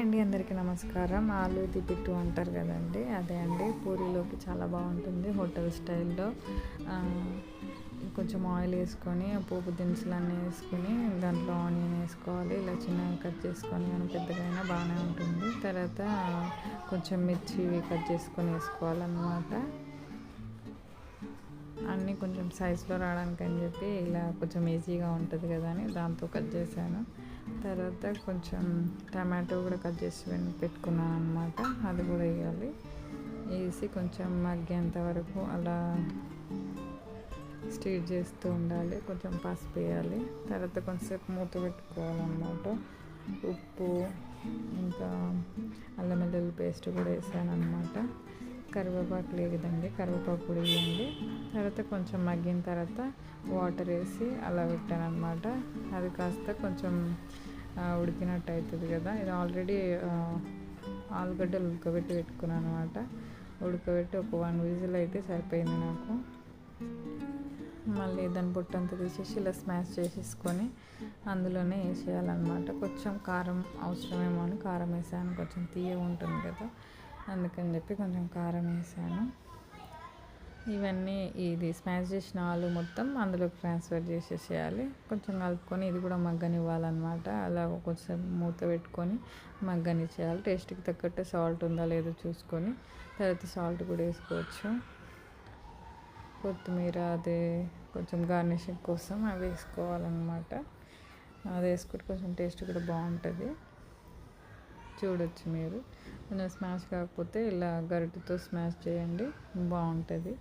అండి అందరికీ నమస్కారం. ఆలు తిప్పిట్టు అంటారు కదండి. అదే అండి పూరీలోకి చాలా బాగుంటుంది హోటల్ స్టైల్లో. కొంచెం ఆయిల్ వేసుకొని పోపు దినుసులు అన్నీ వేసుకొని దాంట్లో ఆనియన్ వేసుకోవాలి. ఇలా చిన్నగా కట్ చేసుకొని కానీ పెద్దగా బాగానే ఉంటుంది. తర్వాత కొంచెం మిర్చి కట్ చేసుకొని వేసుకోవాలన్నమాట. అన్నీ కొంచెం సైజులో రావడానికి అని చెప్పి ఇలా కొంచెం ఈజీగా ఉంటుంది కదా అని దాంతో కట్ చేశాను. తర్వాత కొంచెం టమాటో కూడా కట్ చేసి పెట్టుకున్నాను అనమాట అది కూడా వేయాలి. వేసి కొంచెం మగ్గేంత వరకు అలా స్టీట్ చేస్తూ ఉండాలి. కొంచెం పసుపు వేయాలి. తర్వాత కొంచెంసేపు మూత పెట్టుకోవాలన్నమాట. ఉప్పు ఇంకా అల్లం వెల్లుల్లి పేస్ట్ కూడా వేసాను అనమాట కరివేపాకు లేదండి. కరివేపాకు కూడా వేయండి. తర్వాత కొంచెం మగ్గిన తర్వాత వాటర్ వేసి అలా పెట్టాను అనమాట అది కాస్త కొంచెం ఉడికినట్టు అవుతుంది కదా. ఇది ఆల్రెడీ ఆలుగడ్డలు ఉడకబెట్టి పెట్టుకున్నాను అనమాట ఉడకబెట్టి ఒక వన్ విజిల్ అయితే సరిపోయింది నాకు. మళ్ళీ దాని పొట్టంతా తీసేసి ఇలా స్మాష్ చేసేసుకొని అందులోనే వేసేయాలన్నమాట. కొంచెం కారం అవసరమేమో అని కారం వేసాను. కొంచెం తీయ ఉంటుంది కదా. అందుకని చెప్పి కొంచెం కారం వేసాను. ఇవన్నీ ఇది స్మాష్ చేసిన ఆలు మొత్తం అందులోకి ట్రాన్స్ఫర్ చేసేసేయాలి. కొంచెం కలుపుకొని ఇది కూడా మగ్గనివ్వాలన్నమాట. అలా కొంచెం మూత పెట్టుకొని మగ్గనిచ్చేయాలి. టేస్ట్కి తగ్గట్టు సాల్ట్ ఉందా లేదో చూసుకొని తర్వాత సాల్ట్ కూడా వేసుకోవచ్చు. కొత్తిమీర అదే కొంచెం గార్నిషింగ్ కోసం అవి వేసుకోవాలన్నమాట. అది వేసుకుంటే కొంచెం టేస్ట్ కూడా బాగుంటుంది. చూడొచ్చు మీరు. నేను స్మాష్ కాకపోతే ఇలా గరిటతో స్మాష్ చేయండి బాగుంటుంది.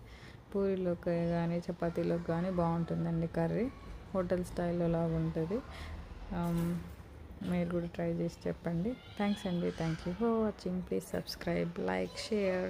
పూరీలోకి కానీ చపాతీలోకి కానీ బాగుంటుందండి కర్రీ. హోటల్ స్టైల్లో లాగా ఉంటుంది మీరు కూడా ట్రై చేసి చెప్పండి. థ్యాంక్స్ అండి. Thank you for watching. Please subscribe like share.